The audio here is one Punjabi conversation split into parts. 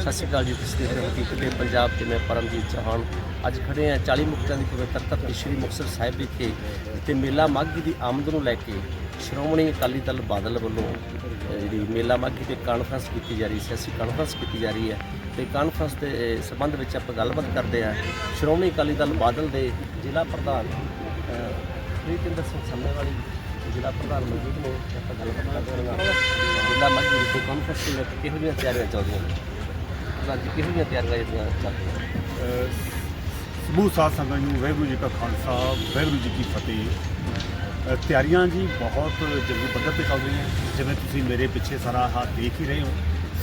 ਸਤਿ ਸ਼੍ਰੀ ਅਕਾਲ ਜੀ ਤੁਸੀਂ ਦੇਖ ਰਹੇ ਹੋ ਹਕੀਕਤ ਦੇ ਪੰਜਾਬ ਤੇ ਮੈਂ ਪਰਮਜੀਤ ਚੌਹਾਨ। ਅੱਜ ਖੜੇ ਹਾਂ 40 ਮੁਕਤਾਂ ਦੀ ਪਵਿੱਤਰ ਧਰਤੀ ਸ੍ਰੀ ਮੁਕਤਸਰ ਸਾਹਿਬ ਵਿਖੇ ਤੇ ਮੇਲਾ ਮਾਘੀ ਦੀ ਆਮਦ ਨੂੰ ਲੈ ਕੇ ਸ਼੍ਰੋਮਣੀ ਅਕਾਲੀ ਦਲ ਬਾਦਲ ਵੱਲੋਂ ਜਿਹੜੀ ਮੇਲਾ ਮਾਘੀ ਤੇ ਕਾਨਫਰੰਸ ਕੀਤੀ ਜਾ ਰਹੀ ਸਿਆਸੀ ਕਾਨਫਰੰਸ ਕੀਤੀ ਜਾ ਰਹੀ ਹੈ। ਤੇ ਕਾਨਫਰੰਸ ਦੇ ਅਹ, ਸੰਬੰਧ ਵਿੱਚ ਆਪਾਂ ਗੱਲਬਾਤ ਕਰਦੇ ਹਾਂ। ਸ਼੍ਰੋਮਣੀ ਅਕਾਲੀ ਦਲ ਬਾਦਲ ਦੇ ਜ਼ਿਲ੍ਹਾ ਪ੍ਰਧਾਨ ਅਹ, ਪ੍ਰੀਤਿੰਦਰ ਸਿੰਘ ਸੰਮੇਵਾਲੀ ਜ਼ਿਲ੍ਹਾ ਪ੍ਰਧਾਨ ਮੌਜੂਦ ਨੇ। ਆਪਾਂ ਗੱਲਬਾਤ ਕਰਦੇ ਹਾਂ। ਉਹਨਾਂ ਜ਼ਿਲ੍ਹਾ ਮਾਘੀ ਵਿਖੇ ਕਾਨਫਰੰਸ ਦੇ ਵਿੱਚ ਕਿਹੋ ਜਿਹੀਆਂ ਤਿਆਰੀਆਂ ਚੱਲਦੀਆਂ ਨੇ? ਪ੍ਰਧਾਨ ਜੀ ਕਿਹੋ ਤਿਆਰੀਆਂ ਜਿਹੜੀਆਂ ਚੱਲ ਰਹੀਆਂ ਸਮੂਹ ਸਾਧ ਸੰਗਤ ਨੂੰ ਵਾਹਿਗੁਰੂ ਜੀ ਕਾ ਖਾਲਸਾ ਵਾਹਿਗੁਰੂ ਜੀ ਕੀ ਫਤਿਹ। ਅ, ਤਿਆਰੀਆਂ ਜੀ ਬਹੁਤ ਜੰਗੀ ਪੱਧਰ ਤੇ ਚੱਲ ਰਹੀਆਂ। ਜਿਵੇਂ ਤੁਸੀਂ ਮੇਰੇ ਪਿੱਛੇ ਸਾਰਾ ਆਹ ਦੇਖ ਹੀ ਰਹੇ ਹੋ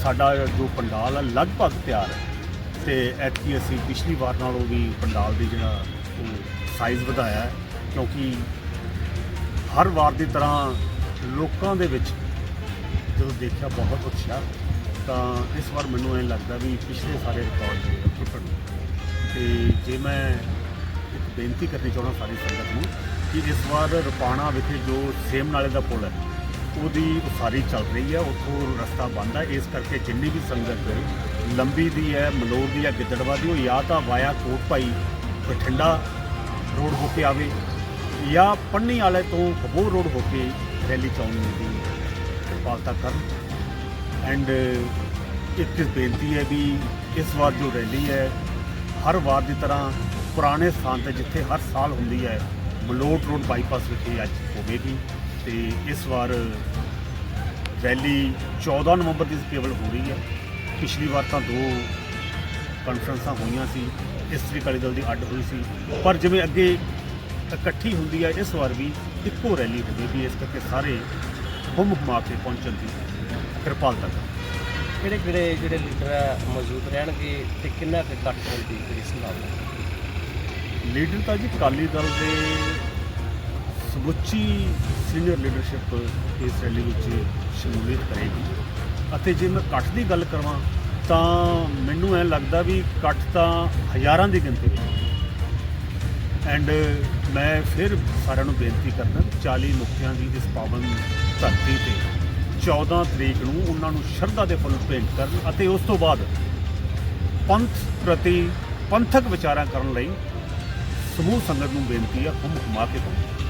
ਸਾਡਾ ਜੋ ਪੰਡਾਲ ਆ ਲਗਭਗ ਤਿਆਰ ਹੈ। ਤੇ ਐਤਕੀ ਅਸੀਂ ਪਿਛਲੀ ਵਾਰ ਨਾਲੋਂ ਵੀ ਪੰਡਾਲ ਦੀ ਜਿਹੜਾ ਉਹ ਸਾਈਜ਼ ਵਧਾਇਆ ਹੈ ਕਿਉਂਕਿ ਹਰ ਵਾਰ ਦੀ ਤਰ੍ਹਾਂ ਲੋਕਾਂ ਦੇ ਵਿੱਚ ਜਦੋਂ ਦੇਖਿਆ ਬਹੁਤ ਉਤਸ਼ਾਹ। ਤਾਂ ਇਸ ਵਾਰ ਮੈਨੂੰ ਐਂ ਲੱਗਦਾ ਵੀ ਪਿਛਲੇ ਸਾਰੇ ਰਿਕਾਰਡ ਜਿਹੜੇ ਟੁੱਟਣ ਤੇ ਜੇ ਮੈਂ ਇੱਕ ਬੇਨਤੀ ਕਰਨੀ ਚਾਹੁੰਦਾ ਸਾਰੀ ਸੰਗਤ ਨੂੰ ਕਿ ਇਸ ਵਾਰ ਰੁਪਾਣਾ ਵਿਖੇ ਜੋ ਸੇਮ ਨਾਲੇ ਦਾ ਪੁਲ ਹੈ, ਉਹਦੀ ਉਸਾਰੀ ਚੱਲ ਰਹੀ ਹੈ, ਉੱਥੋਂ ਰਸਤਾ ਬੰਦ ਹੈ। ਇਸ ਕਰਕੇ ਜਿੰਨੀ ਵੀ ਸੰਗਤ ਲੰਬੀ ਦੀ ਹੈ, ਮਲੋਰ ਦੀ ਹੈ, ਗਿੱਦੜਵਾ ਦੀ, ਉਹ ਜਾਂ ਤਾਂ ਵਾਇਆ ਕੋਟ ਭਾਈ ਬਠਿੰਡਾ ਰੋਡ ਹੋ ਕੇ ਆਵੇ ਜਾਂ ਪੰਨੀ ਵਾਲੇ ਤੋਂ ਹਬੋਰ ਰੋਡ ਹੋ ਕੇ ਰੈਲੀ ਚਾਉਣ ਦੀ ਕਿਰਪਾਲਤਾ ਕਰਨ। ਐਂਡ ਇੱਕ ਬੇਨਤੀ ਹੈ ਵੀ ਇਸ ਵਾਰ ਜੋ ਰੈਲੀ ਹੈ ਹਰ ਵਾਰ ਦੀ ਤਰ੍ਹਾਂ ਪੁਰਾਣੇ ਸਥਾਨ ਤੇ ਜਿੱਥੇ ਹਰ ਸਾਲ ਹੁੰਦੀ ਹੈ ਮਲੋਟ ਰੋਡ ਬਾਈਪਾਸ ਵਿਖੇ ਅੱਜ ਹੋਵੇਗੀ ਤੇ ਇਸ ਵਾਰ uh, ਰੈਲੀ 14 ਨਵੰਬਰ ਦੀ ਕੇਵਲ ਹੋ ਰਹੀ ਹੈ। ਪਿਛਲੀ ਵਾਰ ਤਾਂ ਦੋ ਕਾਨਫਰੰਸਾਂ ਹੋਈਆਂ ਸੀ, ਇਸ ਇਸਤਰੀ ਅਕਾਲੀ ਦਲ ਦੀ ਅੱਡ ਹੋਈ ਸੀ। ਪਰ ਜਿਵੇਂ ਅੱਗੇ ਇਕੱਠੀ ਹੁੰਦੀ ਹੈ, ਇਸ ਵਾਰ ਵੀ ਇੱਕੋ ਰੈਲੀ ਹੋਵੇਗੀ, ਇਸ ਕਰਕੇ ਸਾਰੇ ਹੁਮ ਹੁਮਾ ਕੇ ਪਹੁੰਚਣ ਦੀ ਕਿਰਪਾਲਤਾ ਕਰੋ ਕਿਹੜੇ ਕਿਹੜੇ ਜਿਹੜੇ ਲੀਡਰ ਮੌਜੂਦ ਰਹਿਣਗੇ ਤੇ ਕਿੰਨਾ ਕੁ ਇਕੱਠ ਹੋਣ ਦੀ ਜਿਹੜੀ ਸੰਭਾਵਨਾ? ਲੀਡਰ ਤਾਂ ਜੀ ਅਕਾਲੀ ਦਲ ਦੇ ਸਮੁੱਚੀ ਸੀਨੀਅਰ ਲੀਡਰਸ਼ਿਪ ਇਸ ਰੈਲੀ ਵਿੱਚ ਸ਼ਮੂਲੀਅਤ ਕਰੇਗੀ। ਅਤੇ ਜੇ ਮੈਂ ਇਕੱਠ ਦੀ ਗੱਲ ਕਰਾਂ ਤਾਂ ਮੈਨੂੰ ਐ ਲੱਗਦਾ ਵੀ ਇਕੱਠ ਤਾਂ ਹਜ਼ਾਰਾਂ ਦੀ ਗਿਣਤੀ ਵਿੱਚ ਐਂਡ uh, ਮੈਂ ਫਿਰ ਸਾਰਿਆਂ ਨੂੰ ਬੇਨਤੀ ਕਰਦਾ ਵੀ 40 ਮੁਕਤਿਆਂ ਦੀ ਇਸ ਪਾਵਨ ਧਰਤੀ ਤੇ 14 ਤਰੀਕ ਨੂੰ ਉਹਨਾਂ ਨੂੰ ਸ਼ਰਧਾ ਦੇ ਫੁੱਲ ਭੇਂਟ ਕਰਨ ਅਤੇ ਉਸ ਤੋਂ ਬਾਅਦ ਪੰਥ ਪ੍ਰਤੀ ਪੰਥਕ ਵਿਚਾਰਾਂ ਕਰਨ ਲਈ ਸਮੂਹ ਸੰਗਤ ਨੂੰ ਬੇਨਤੀ ਹੈ ਹੁਮ ਹੁਮਾ ਕੇ ਪਹੁੰਚੋ